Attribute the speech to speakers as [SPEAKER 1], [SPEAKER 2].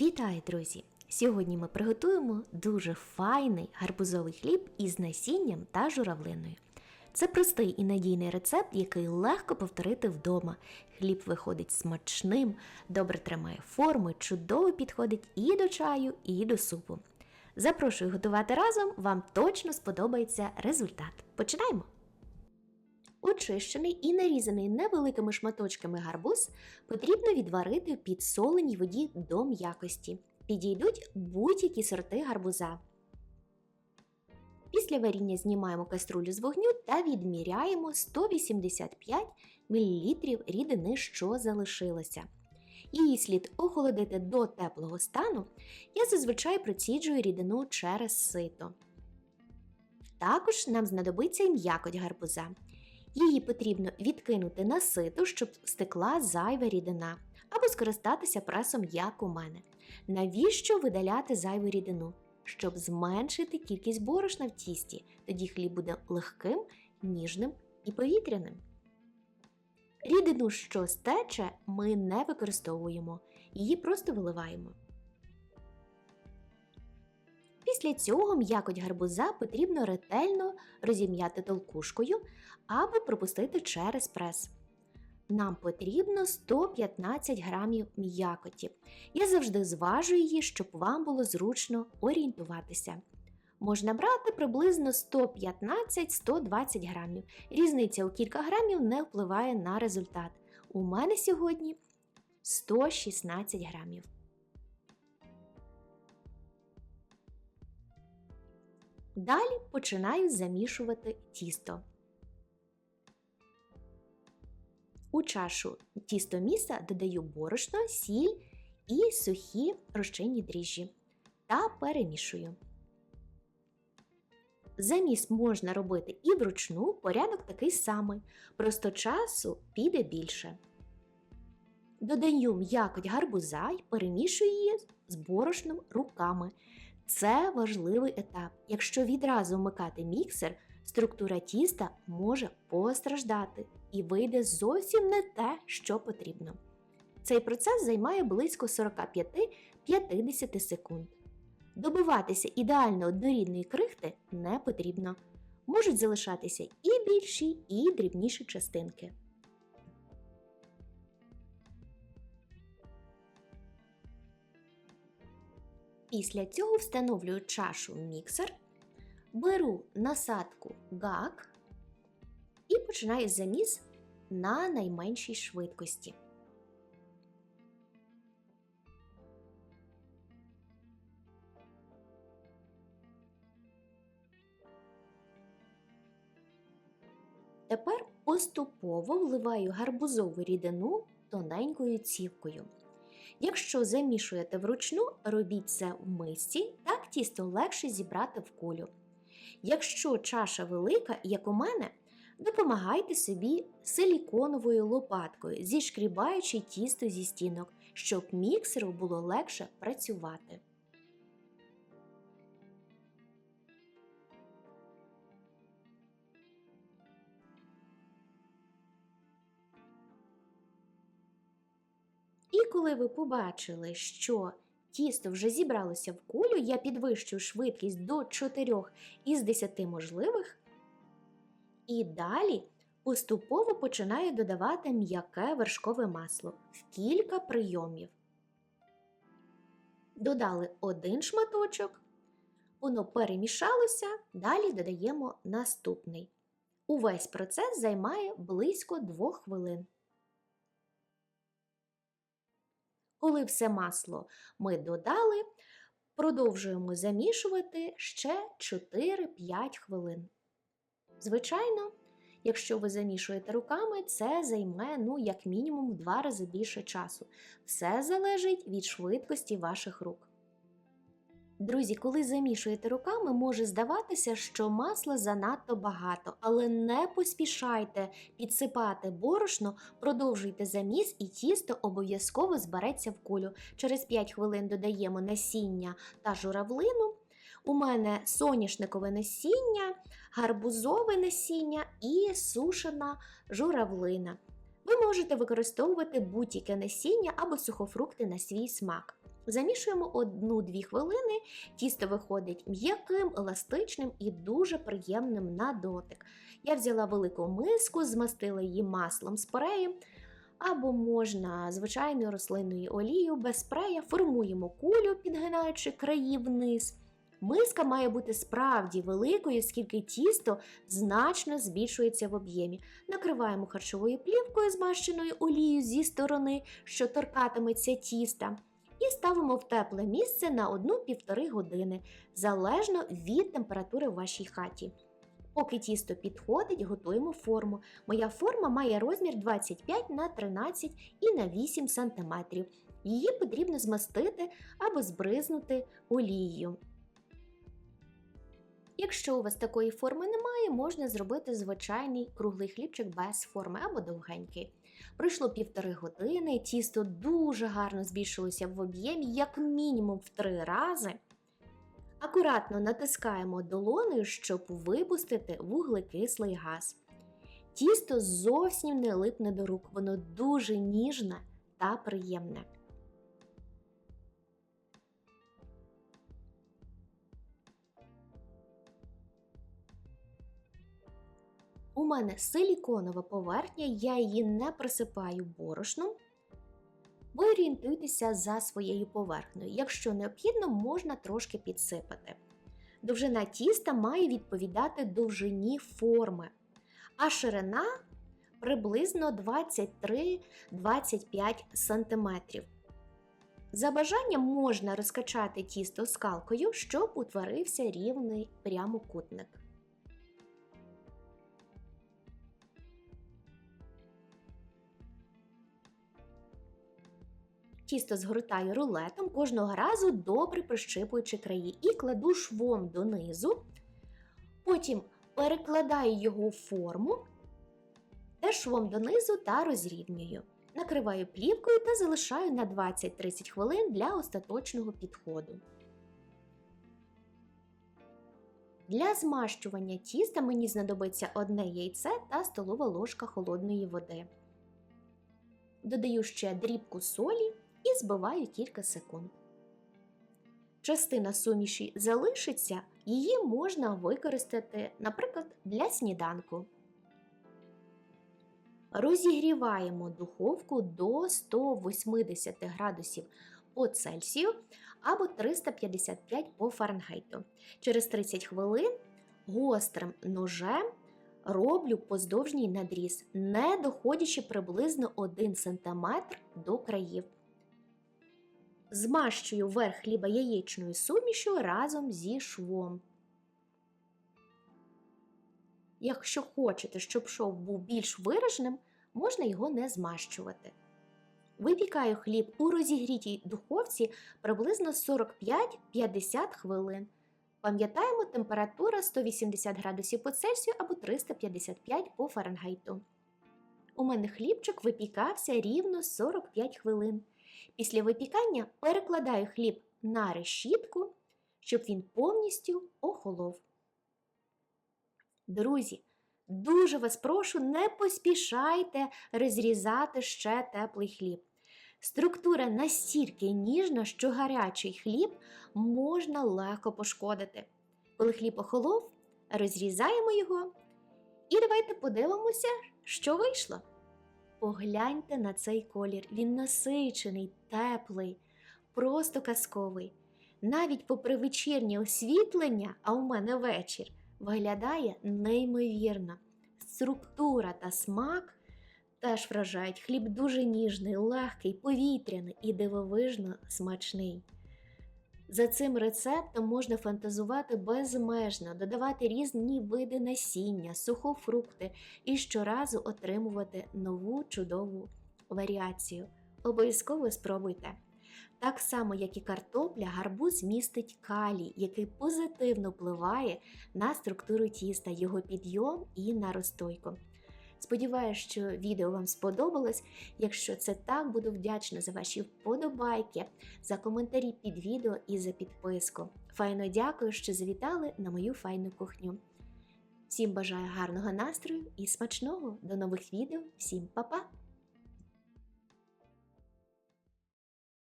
[SPEAKER 1] Вітаю, друзі! Сьогодні ми приготуємо дуже файний гарбузовий хліб із насінням та журавлиною. Це простий і надійний рецепт, який легко повторити вдома. Хліб виходить смачним, добре тримає форми, чудово підходить і до чаю, і до супу. Запрошую готувати разом, вам точно сподобається результат. Починаємо! Очищений і нарізаний невеликими шматочками гарбуз потрібно відварити в підсоленій воді до м'якості. Підійдуть будь-які сорти гарбуза. Після варіння знімаємо каструлю з вогню та відміряємо 185 мл рідини, що залишилося. Її слід охолодити до теплого стану. Я зазвичай проціджую рідину через сито. Також нам знадобиться і м'якоть гарбуза. Її потрібно відкинути на сито, щоб стекла зайва рідина, або скористатися пресом, як у мене. Навіщо видаляти зайву рідину? Щоб зменшити кількість борошна в тісті, тоді хліб буде легким, ніжним і повітряним. Рідину, що стече, ми не використовуємо, її просто виливаємо. Після цього м'якоть гарбуза потрібно ретельно розім'яти толкушкою або пропустити через прес. Нам потрібно 115 грамів м'якоті. Я завжди зважу її, щоб вам було зручно орієнтуватися. Можна брати приблизно 115-120 грамів. Різниця у кілька грамів не впливає на результат. У мене сьогодні 116 грамів. Далі починаю замішувати тісто. У чашу тістоміса додаю борошно, сіль і сухі розчинні дріжджі та перемішую. Заміс можна робити і вручну, порядок такий самий, просто часу піде більше. Додаю м'якоть гарбуза і перемішую її з борошном руками. Це важливий етап. Якщо відразу вмикати міксер, структура тіста може постраждати і вийде зовсім не те, що потрібно. Цей процес займає близько 45-50 секунд. Добиватися ідеально однорідної крихти не потрібно. Можуть залишатися і більші, і дрібніші частинки. Після цього встановлюю чашу в міксер, беру насадку гак і починаю заміс на найменшій швидкості. Тепер поступово вливаю гарбузову рідину тоненькою цівкою. Якщо замішуєте вручну, робіть це в мисці, так тісто легше зібрати в кулю. Якщо чаша велика, як у мене, допомагайте собі силіконовою лопаткою, зішкрібаючи тісто зі стінок, щоб міксеру було легше працювати. І коли ви побачили, що тісто вже зібралося в кулю, я підвищую швидкість до 4 із 10 можливих. І далі поступово починаю додавати м'яке вершкове масло в кілька прийомів. Додали один шматочок, воно перемішалося, далі додаємо наступний. Увесь процес займає близько 2 хвилин. Коли все масло ми додали, продовжуємо замішувати ще 4-5 хвилин. Звичайно, якщо ви замішуєте руками, це займе ну, як мінімум в 2 рази більше часу. Все залежить від швидкості ваших рук. Друзі, коли замішуєте руками, може здаватися, що масла занадто багато, але не поспішайте підсипати борошно, продовжуйте заміс і тісто обов'язково збереться в кулю. Через 5 хвилин додаємо насіння та журавлину. У мене соняшникове насіння, гарбузове насіння і сушена журавлина. Ви можете використовувати будь-яке насіння або сухофрукти на свій смак. Замішуємо 1-2 хвилини, тісто виходить м'яким, еластичним і дуже приємним на дотик. Я взяла велику миску, змастила її маслом спреєм, або можна звичайною рослинною олією без спрея, формуємо кулю, підгинаючи краї вниз. Миска має бути справді великою, оскільки тісто значно збільшується в об'ємі. Накриваємо харчовою плівкою, змащеною олією зі сторони, що торкатиметься тіста, і ставимо в тепле місце на 1-1,5 години, залежно від температури в вашій хаті. Поки тісто підходить, готуємо форму. Моя форма має розмір 25 на 13 і на 8 см. Її потрібно змастити або збризнути олією. Якщо у вас такої форми немає, можна зробити звичайний круглий хлібчик без форми або довгенький. Пройшло півтори години, тісто дуже гарно збільшилося в об'ємі, як мінімум в три рази. Акуратно натискаємо долонею, щоб випустити вуглекислий газ. Тісто зовсім не липне до рук, воно дуже ніжне та приємне. Мене силіконова поверхня, я її не присипаю борошном. Ви орієнтуйтеся за своєю поверхнею. Якщо необхідно, можна трошки підсипати. Довжина тіста має відповідати довжині форми, а ширина приблизно 23-25 см. За бажанням можна розкачати тісто скалкою, щоб утворився рівний прямокутник. Тісто згортаю рулетом, кожного разу добре прищипуючи краї і кладу швом донизу. Потім перекладаю його в форму, теж швом донизу та розрівнюю. Накриваю плівкою та залишаю на 20-30 хвилин для остаточного підходу. Для змащування тіста мені знадобиться одне яйце та столова ложка холодної води. Додаю ще дрібку солі і збиваю кілька секунд. Частина суміші залишиться, її можна використати, наприклад, для сніданку. Розігріваємо духовку до 180 градусів по Цельсію або 355 по Фаренгейту. Через 30 хвилин гострим ножем роблю поздовжній надріз, не доходячи приблизно 1 см до країв. Змащую верх хліба яєчною сумішю разом зі швом. Якщо хочете, щоб шов був більш вираженим, можна його не змащувати. Випікаю хліб у розігрітій духовці приблизно 45-50 хвилин. Пам'ятаємо, температура 180 градусів по Цельсію або 355 по Фаренгейту. У мене хлібчик випікався рівно 45 хвилин. Після випікання перекладаю хліб на решітку, щоб він повністю охолов. Друзі, дуже вас прошу, не поспішайте розрізати ще теплий хліб. Структура настільки ніжна, що гарячий хліб можна легко пошкодити. Коли хліб охолов, розрізаємо його і давайте подивимося, що вийшло. Погляньте на цей колір. Він насичений, теплий, просто казковий. Навіть попри вечірнє освітлення, а у мене вечір, виглядає неймовірно. Структура та смак теж вражають. Хліб дуже ніжний, легкий, повітряний і дивовижно смачний. За цим рецептом можна фантазувати безмежно, додавати різні види насіння, сухофрукти і щоразу отримувати нову чудову варіацію. Обов'язково спробуйте. Так само, як і картопля, гарбуз містить калій, який позитивно впливає на структуру тіста, його підйом і на розстойку. Сподіваюсь, що відео вам сподобалось. Якщо це так, буду вдячна за ваші вподобайки, за коментарі під відео і за підписку. Файно дякую, що завітали на мою файну кухню. Всім бажаю гарного настрою і смачного! До нових відео, всім па-па!